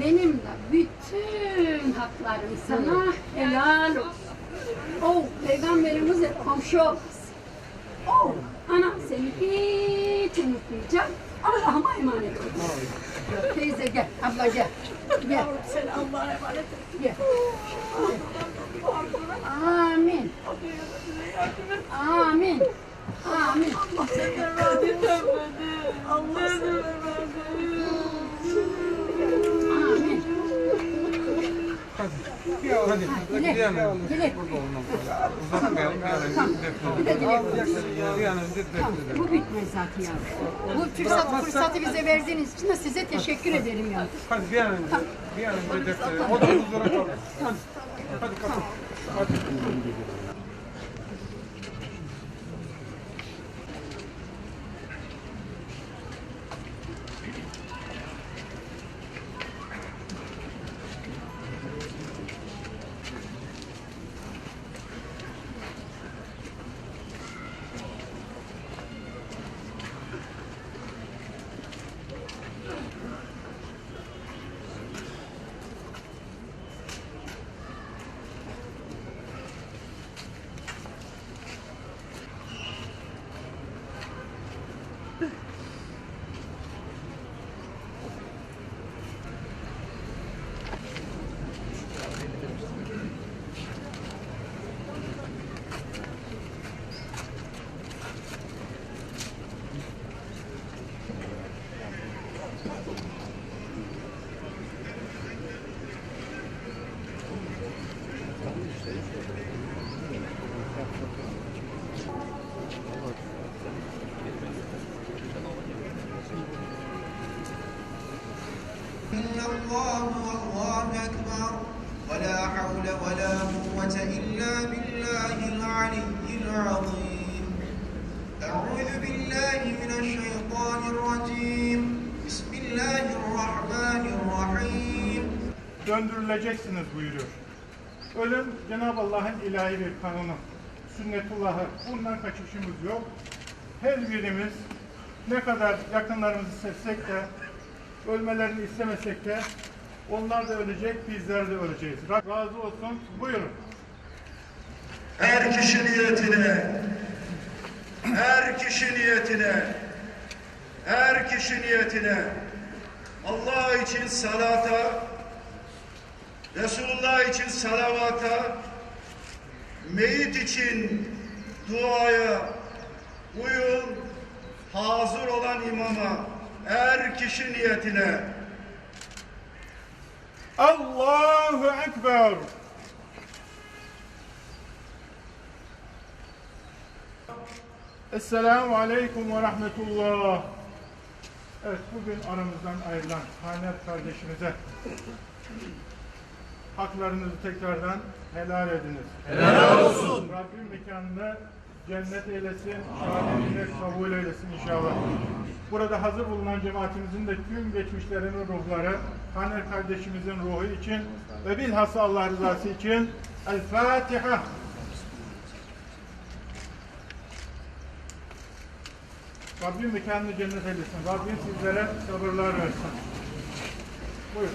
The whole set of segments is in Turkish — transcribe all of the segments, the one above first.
Benim de bütün haklarım sana helal olsun. Oh, peygamberimiz hep komşu olmasın. Oh, anam seni hiç unutmayacak. Allah'ıma emanet olsun. Teyze gel, abla gel. Gel. Sen Allah'a emanet et. Gel. Hadi. Olmam lazım. Uzatmayalım. Bir de defnedelim. bu bitmez zaten ya. Bu fırsat, fırsatı bize verdiğiniz için de size teşekkür ederim ya. Hadi bir an önce, bir an önce defnedelim. O da huzura kavuşsun. الله والله أكبر. ولا حول ولا قوة إلا بالله العلي العظيم. أعوذ بالله من الشيطان الرجيم. بسم الله الرحمن الرحيم. Döndürüleceksiniz buyuruyor. Ölüm Cenab-ı Allah'ın ilahi bir kanunu, sünnetullahı. Bundan kaçışımız yok. Her birimiz ne kadar yakınlarımızı sevsek de, ölmelerini istemesek de onlar da ölecek, bizler de öleceğiz. Razı olsun. Buyurun. Her kişi niyetine, her kişi niyetine, her kişi niyetine Allah için salata, Resulullah için salavata, meyit için duaya uyun, hazır olan imama, her kişi niyetine. Allahu Ekber. Esselamu Aleyküm ve Rahmetullah. Evet, bugün aramızdan ayrılan Hanet kardeşimize haklarınızı tekrardan helal ediniz. Helal olsun. Rabbim mekanını cennet eylesin, şahadetine kabul eylesin inşallah. Burada hazır bulunan cemaatimizin de tüm geçmişlerinin ruhları, Haner kardeşimizin ruhu için ve bilhassa Allah rızası için El Fatiha. Rabbim mekanını cennet eylesin. Rabbim sizlere sabırlar versin. Buyurun.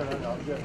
非常了解